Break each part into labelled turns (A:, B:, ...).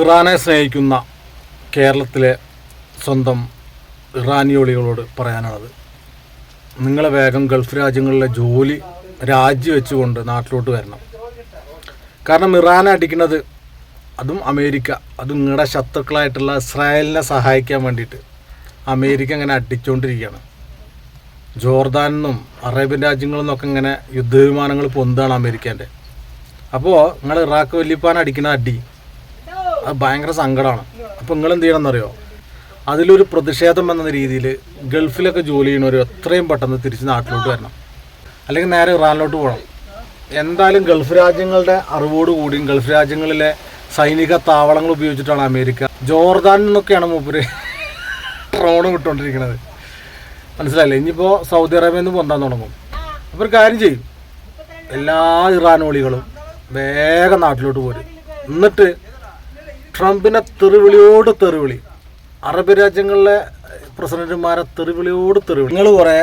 A: ഇറാനെ സ്നേഹിക്കുന്ന കേരളത്തിലെ സ്വന്തം ഇറാനിയോളികളോട് പറയാനുള്ളത്. നിങ്ങളെ വേഗം ഗൾഫ് രാജ്യങ്ങളിലെ ജോലി രാജിവെച്ചുകൊണ്ട് നാട്ടിലോട്ട് വരണം. കാരണം ഇറാനെ അടിക്കുന്നത് അതും അമേരിക്ക അതും നിങ്ങളുടെ ശത്രുക്കളായിട്ടുള്ള ഇസ്രായേലിനെ സഹായിക്കാൻ വേണ്ടിയിട്ട് അമേരിക്ക അങ്ങനെ അടിച്ചുകൊണ്ടിരിക്കുകയാണ് ജോർദാനിന്നും അറേബ്യൻ രാജ്യങ്ങളിൽ നിന്നൊക്കെ ഇങ്ങനെ യുദ്ധവിമാനങ്ങൾ പൊന്താണ് അമേരിക്കേന്റെ. അപ്പോൾ നിങ്ങൾ ഇറാഖ് വല്യപ്പാൻ അടിക്കുന്ന അടി ഭയങ്കര സങ്കടമാണ് അപ്പോൾ നിങ്ങൾ എന്ത് ചെയ്യണമെന്നറിയോ അതിലൊരു പ്രതിഷേധം എന്ന രീതിയിൽ ഗൾഫിലൊക്കെ ജോലി ചെയ്യണവർ എത്രയും പെട്ടെന്ന് തിരിച്ച് നാട്ടിലോട്ട് വരണം. അല്ലെങ്കിൽ നേരെ ഇറാനിലോട്ട് പോകണം. എന്തായാലും ഗൾഫ് രാജ്യങ്ങളുടെ അറിവോട് കൂടിയും ഗൾഫ് രാജ്യങ്ങളിലെ സൈനിക താവളങ്ങൾ ഉപയോഗിച്ചിട്ടാണ് അമേരിക്ക. ജോർദാനിൽ നിന്നൊക്കെയാണ് മൂപ്പര് ഡ്രോണ് വിട്ടുകൊണ്ടിരിക്കുന്നത് മനസ്സിലായില്ലേ? ഇനിയിപ്പോൾ സൗദി അറേബ്യയിൽ നിന്ന് പൊന്താൻ തുടങ്ങും. അപ്പോൾ ഒരു കാര്യം ചെയ്യും. എല്ലാ ഇറാനോളികളും വേഗം നാട്ടിലോട്ട് പോരും. എന്നിട്ട് ട്രംപിനെ തെറിവിളിയോട് തെറിവിളി. അറബ് രാജ്യങ്ങളിലെ പ്രസിഡന്റുമാരെ തെറിവിളിയോട് തെറിവിളി. നിങ്ങൾ കുറേ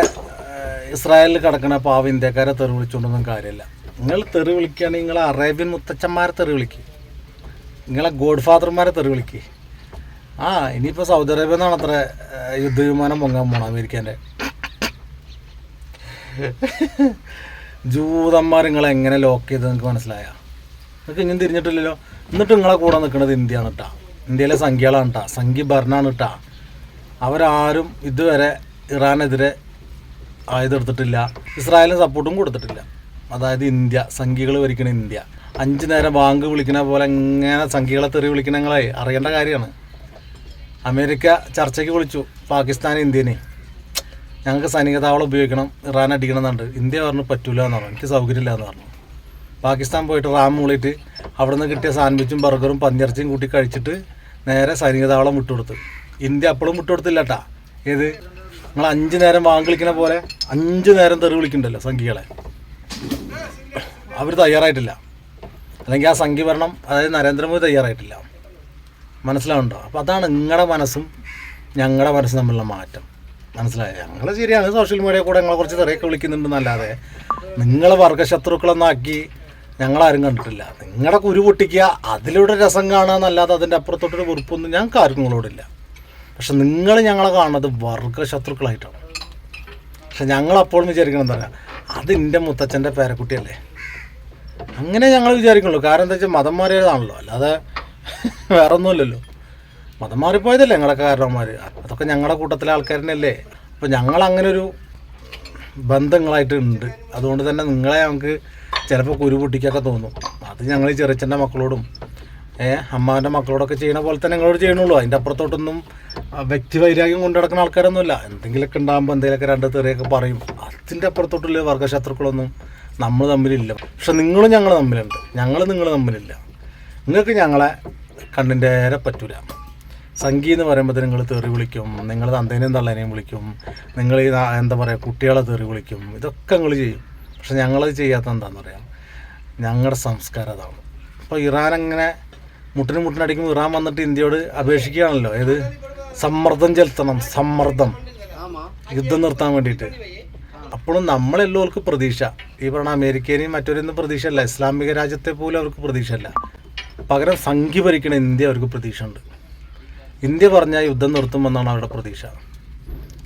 A: ഇസ്രായേലിൽ കിടക്കുന്ന പാവ ഇന്ത്യക്കാരെ തെറി വിളിച്ചുകൊണ്ടൊന്നും കാര്യമില്ല നിങ്ങൾ തെറി വിളിക്കുകയാണെങ്കിൽ നിങ്ങൾ അറേബ്യൻ മുത്തച്ഛന്മാരെ തെറി വിളിക്കുക നിങ്ങളെ ഗോഡ് ഫാദർമാരെ തെറി വിളിക്കുക ആ ഇനിയിപ്പോൾ സൗദി അറേബ്യ എന്നാണ് അത്ര യുദ്ധവിമാനം പൊങ്ങാൻ പോണം അമേരിക്കേന്റെ. ജൂതന്മാർ നിങ്ങളെങ്ങനെ ലോക്ക് ചെയ്ത് നിങ്ങൾക്ക് മനസ്സിലായ? നിങ്ങൾക്ക് ഇങ്ങനെ തിരിഞ്ഞിട്ടില്ലല്ലോ. എന്നിട്ട് നിങ്ങളെ കൂടെ നിൽക്കുന്നത് ഇന്ത്യയാണ് കേട്ടാ ഇന്ത്യയിലെ സംഖ്യകളാണ് കേട്ടാ സംഖ്യ ഭരണമാണ് കേട്ടാ അവരാരും ഇതുവരെ ഇറാനെതിരെ ആയുധെടുത്തിട്ടില്ല ഇസ്രായേലിന് സപ്പോർട്ടും കൊടുത്തിട്ടില്ല. അതായത് ഇന്ത്യ സംഖ്യകൾ ഭരിക്കണ ഇന്ത്യ. അഞ്ച് നേരം ബാങ്ക് വിളിക്കുന്ന പോലെ എങ്ങനെ സംഖ്യകളെ തെറി വിളിക്കണ നിങ്ങളെ അറിയേണ്ട കാര്യമാണ്. അമേരിക്ക ചർച്ചയ്ക്ക് വിളിച്ചു. പാകിസ്ഥാൻ ഇന്ത്യനെ. ഞങ്ങൾക്ക് സൈനിക താവളം ഉപയോഗിക്കണം. ഇറാൻ അടിക്കണം എന്നുണ്ട് ഇന്ത്യ പറഞ്ഞു പറ്റൂല എന്ന് പറഞ്ഞു. എനിക്ക് സൗകര്യമില്ല എന്ന് പറഞ്ഞു. പാകിസ്ഥാൻ പോയിട്ട് റാം മൂളിയിട്ട് അവിടെ നിന്ന് കിട്ടിയ സാൻഡ്വിച്ചും ബർഗറും പന്നിറച്ചിയും കൂട്ടി കഴിച്ചിട്ട് നേരെ സൈനിക താവളം വിട്ടുകൊടുത്തു. ഇന്ത്യ അപ്പോഴും വിട്ടുകൊടുത്തില്ല കേട്ടാ ഏത്? നിങ്ങൾ അഞ്ച് നേരം വാങ്ങി വിളിക്കണ പോലെ അഞ്ച് നേരം തെറി വിളിക്കണ്ടല്ലോ സംഖ്യകളെ അവർ തയ്യാറായിട്ടില്ല. അല്ലെങ്കിൽ ആ സംഖ്യ ഭരണം അതായത് നരേന്ദ്രമോദി തയ്യാറായിട്ടില്ല. മനസ്സിലാവുണ്ടോ അപ്പോൾ അതാണ് നിങ്ങളുടെ മനസ്സും ഞങ്ങളുടെ മനസ്സും തമ്മിലുള്ള മാറ്റം. മനസ്സിലായോ? ഞങ്ങൾ ശരിയാണ്. സോഷ്യൽ മീഡിയ കൂടെ ഞങ്ങളെ കുറച്ച് തെറിയൊക്കെ വിളിക്കുന്നുണ്ടെന്നല്ലാതെ നിങ്ങളെ വർഗശത്രുക്കളൊന്നാക്കി ഞങ്ങളാരും കണ്ടിട്ടില്ല. നിങ്ങളുടെ കുരു പൊട്ടിക്കുക അതിലൂടെ രസം കാണുക എന്നല്ലാതെ അതിന്റെ അപ്പുറത്തോട്ടൊരു വെറുപ്പൊന്നും ഞങ്ങൾക്ക് ആർക്കും നിങ്ങളോടില്ല. പക്ഷെ നിങ്ങൾ ഞങ്ങളെ കാണുന്നത് വർഗശത്രുക്കളായിട്ടാണ് പക്ഷെ ഞങ്ങൾ അപ്പോഴും വിചാരിക്കണം എന്താ പറയുക അത് എന്റെ മുത്തച്ഛന്റെ പേരക്കുട്ടിയല്ലേ? അങ്ങനെ ഞങ്ങൾ വിചാരിക്കുള്ളൂ കാരണം എന്താ വെച്ചാൽ മതം മാറിയതാണല്ലോ. അല്ലാതെ വേറെ ഒന്നുമില്ലല്ലോ മതം മാറിപ്പോയതല്ലേ ഞങ്ങളൊക്കെ കാരണവന്മാർ അതൊക്കെ ഞങ്ങളുടെ കൂട്ടത്തിലെ ആൾക്കാരനല്ലേ അപ്പോൾ ഞങ്ങൾ അങ്ങനെ ഒരു ബന്ധങ്ങളായിട്ട് ഉണ്ട്. അതുകൊണ്ട് തന്നെ നിങ്ങളെ ഞങ്ങൾക്ക് ചിലപ്പോൾ കുരു പൊട്ടിക്കൊക്കെ തോന്നും. അത് ഞങ്ങൾ ചെറിയച്ചന്റെ മക്കളോടും ഏഹ് അമ്മാവന്റെ മക്കളോടൊക്കെ ചെയ്യണ പോലെ തന്നെ ഞങ്ങളോട് ചെയ്യണുള്ളൂ. അതിന്റെ അപ്പുറത്തോട്ടൊന്നും വ്യക്തി വൈരാഗ്യം കൊണ്ടു നടക്കുന്ന ആൾക്കാരൊന്നുമില്ല. എന്തെങ്കിലുമൊക്കെ ഉണ്ടാകുമ്പോൾ എന്തെങ്കിലുമൊക്കെ രണ്ട് തെറിയൊക്കെ പറയും. അതിന്റെ അപ്പുറത്തോട്ടുള്ള വർഗശത്രുക്കളൊന്നും നമ്മൾ തമ്മിലില്ല. പക്ഷെ നിങ്ങളും ഞങ്ങൾ തമ്മിലുണ്ട്. ഞങ്ങൾ നിങ്ങൾ തമ്മിലില്ല. നിങ്ങൾക്ക് ഞങ്ങളെ കണ്ണിന്റെ നേരെ പറ്റൂല. സംഗീത എന്ന് പറയുമ്പോൾ നിങ്ങൾ തെറി വിളിക്കും. നിങ്ങൾ തന്തേനെയും തള്ളേനെയും വിളിക്കും. നിങ്ങൾ ഈ എന്താ പറയുക കുട്ടികളെ തെറി വിളിക്കും. ഇതൊക്കെ നിങ്ങൾ ചെയ്യും. പക്ഷെ ഞങ്ങളത് ചെയ്യാത്ത എന്താണെന്ന് പറയാം ഞങ്ങളുടെ സംസ്കാരം അതാണ്. അപ്പോൾ ഇറാൻ അങ്ങനെ മുട്ടിന് മുട്ടിനടിക്കുമ്പോൾ ഇറാൻ വന്നിട്ട് ഇന്ത്യയോട് അപേക്ഷിക്കുകയാണല്ലോ. ഏത്? സമ്മർദ്ദം ചെലുത്തണം സമ്മർദ്ദം. യുദ്ധം നിർത്താൻ വേണ്ടിയിട്ട്. അപ്പോഴും നമ്മളെല്ലാവർക്കും പ്രതീക്ഷ. ഈ പറഞ്ഞ അമേരിക്കനെയും മറ്റൊരൊന്നും പ്രതീക്ഷയല്ല. ഇസ്ലാമിക രാജ്യത്തെ പോലും അവർക്ക് പ്രതീക്ഷയല്ല. പകരം സംഖ്യ ഭരിക്കണ ഇന്ത്യ അവർക്ക് പ്രതീക്ഷ ഉണ്ട് ഇന്ത്യ പറഞ്ഞാൽ യുദ്ധം നിർത്തുമെന്നാണ് അവരുടെ പ്രതീക്ഷ.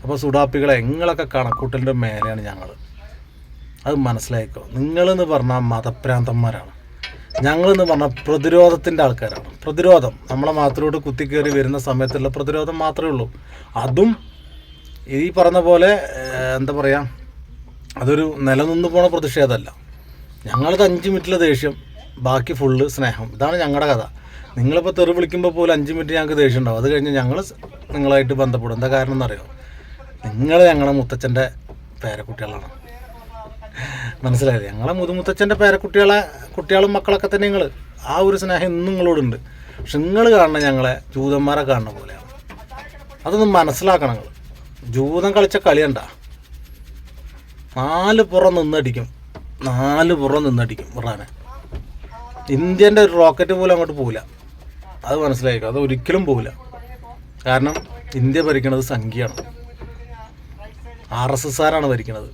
A: അപ്പോൾ സുഡാപ്പികളെ എങ്ങളൊക്കെ കണക്കൂട്ടലിന്റെ മേലെയാണ് ഞങ്ങൾ അത് മനസ്സിലായിക്കോ. നിങ്ങളെന്ന് പറഞ്ഞാൽ മതഭ്രാന്തന്മാരാണ്. ഞങ്ങളെന്ന് പറഞ്ഞാൽ പ്രതിരോധത്തിന്റെ ആൾക്കാരാണ്. പ്രതിരോധം. നമ്മളെ മാത്രോട്ട് കുത്തിക്കേറി വരുന്ന സമയത്തുള്ള പ്രതിരോധം മാത്രമേ ഉള്ളൂ. അതും ഈ പറഞ്ഞ പോലെ എന്താ പറയുക അതൊരു നിലനിന്ന് പോണ പ്രതിഷേധമല്ല. ഞങ്ങളത് അഞ്ച് മിനിറ്റിലെ ദേഷ്യം ബാക്കി ഫുള്ള് സ്നേഹം. ഇതാണ് ഞങ്ങളുടെ കഥ. നിങ്ങളിപ്പോൾ തെറി വിളിക്കുമ്പോൾ പോലും അഞ്ച് മിനിറ്റ് ഞങ്ങൾക്ക് ദേഷ്യം ഉണ്ടാവും അത് കഴിഞ്ഞ് ഞങ്ങൾ നിങ്ങളായിട്ട് ബന്ധപ്പെടും. എന്താ കാരണം എന്നറിയോ നിങ്ങൾ ഞങ്ങളുടെ മുത്തച്ഛന്റെ പേരക്കുട്ടികളാണ്. മനസ്സിലായില്ലേ ഞങ്ങളെ മുതുമുത്തച്ഛന്റെ പേരക്കുട്ടികളെ കുട്ടികളും മക്കളൊക്കെ തന്നെ നിങ്ങൾ ആ ഒരു സ്നേഹം ഇന്നും നിങ്ങളോടുണ്ട്. പക്ഷെ നിങ്ങൾ കാണുന്ന ഞങ്ങളെ ജൂതന്മാരെ കാണുന്ന പോലെയാണ് അതൊന്നും മനസ്സിലാക്കണം നിങ്ങൾ ജൂതം കളിച്ച കളിയണ്ട നാല് പുറം നിന്നടിക്കും. നാല് പുറം നിന്നടിക്കും ഇറാനെ ഇന്ത്യന്റെ ഒരു റോക്കറ്റ് പോലും അങ്ങോട്ട് പോവില്ല. അത് മനസ്സിലായിക്കോ? അത് ഒരിക്കലും പോവില്ല. കാരണം ഇന്ത്യ ഭരിക്കുന്നത് സംഖ്യയാണ്. ആർ എസ് എസ് ആരാണ് ഭരിക്കുന്നത്?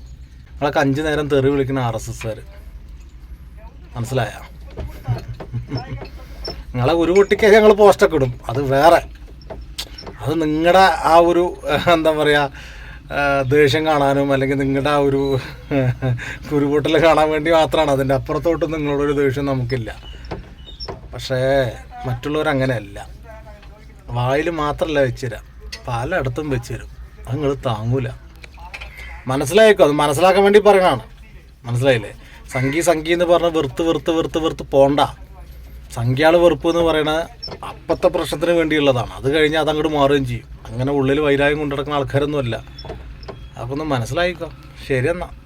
A: നിങ്ങളൊക്കെ അഞ്ച് നേരം തെറി വിളിക്കുന്ന ആർ എസ് എസ്സുകാർ മനസ്സിലായ? നിങ്ങളെ ഒരു കുട്ടിക്ക് ഞങ്ങൾ പോസ്റ്റൊക്കെ ഇടും. അത് വേറെ. അത് നിങ്ങളുടെ ആ ഒരു എന്താ പറയുക ദേഷ്യം കാണാനും അല്ലെങ്കിൽ നിങ്ങളുടെ ആ ഒരു കുരുപൊട്ടൽ കാണാൻ വേണ്ടി മാത്രമാണ് അതിന്റെ അപ്പുറത്തോട്ട് നിങ്ങളോടൊരു ദേഷ്യം നമുക്കില്ല. പക്ഷേ മറ്റുള്ളവർ അങ്ങനെയല്ല. വായിൽ മാത്രമല്ല വെച്ചുതരാം പലയിടത്തും വെച്ചുതരും അത് നിങ്ങൾ താങ്ങൂല. മനസ്സിലായിക്കോ? അത് മനസ്സിലാക്കാൻ വേണ്ടി പറയണതാണ് മനസ്സിലായില്ലേ? സംഖ്യ സംഖ്യ എന്ന് പറഞ്ഞ് വെറുത്ത് വെറുത്ത് വെറുത്ത് വെറുത്ത് പോണ്ട. സംഖ്യാൾ വെറുപ്പ് എന്ന് പറയുന്നത് അപ്പത്തെ പ്രശ്നത്തിന് വേണ്ടിയുള്ളതാണ്. അത് കഴിഞ്ഞാൽ അതങ്ങോട്ട് മാറുകയും ചെയ്യും. അങ്ങനെ ഉള്ളിൽ വൈരാഗ്യം കൊണ്ടു നടക്കുന്ന ആൾക്കാരൊന്നുമല്ല. അതൊക്കെ ഒന്ന് മനസ്സിലായിക്കോ? ശരി എന്നാൽ